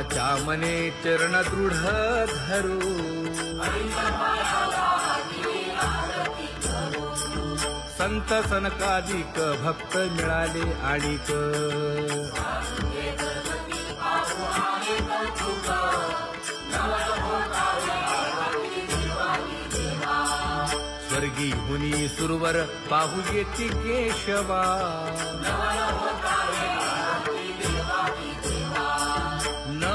बाबाच्या मने चरण दृढ धरू. संत सनकाधिक भक्त मिळाले आणिक. स्वर्गी हुनी सुरवर पाहू येती केशवा.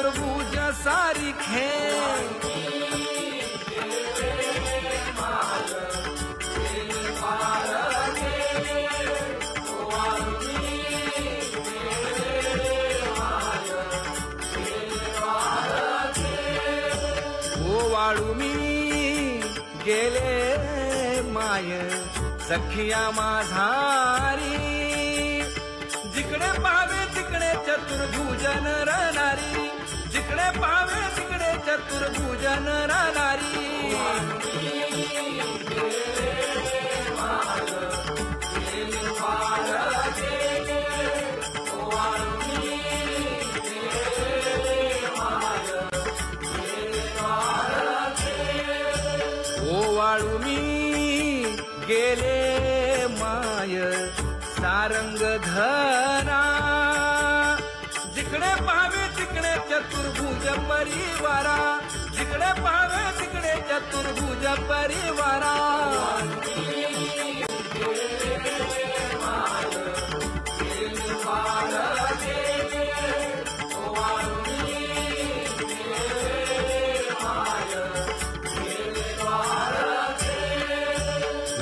चतुर्भुज सारिखे वाळू मी गेले माय सखिया माझारी. जिकडे पावे तिकडे चतुर्भुजन राहणारी पावे तिकडे चतुर्भुजन राहणारी. वाळू मी गेले माय सारंग धरा जिकडे पावे चतुर्भुज परिवारा. जिकडे पाहावे तिकडे चतुर्भुज परिवारा.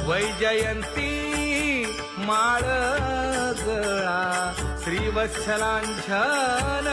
वैजयंती माळ गळा श्रीवत्सलांछन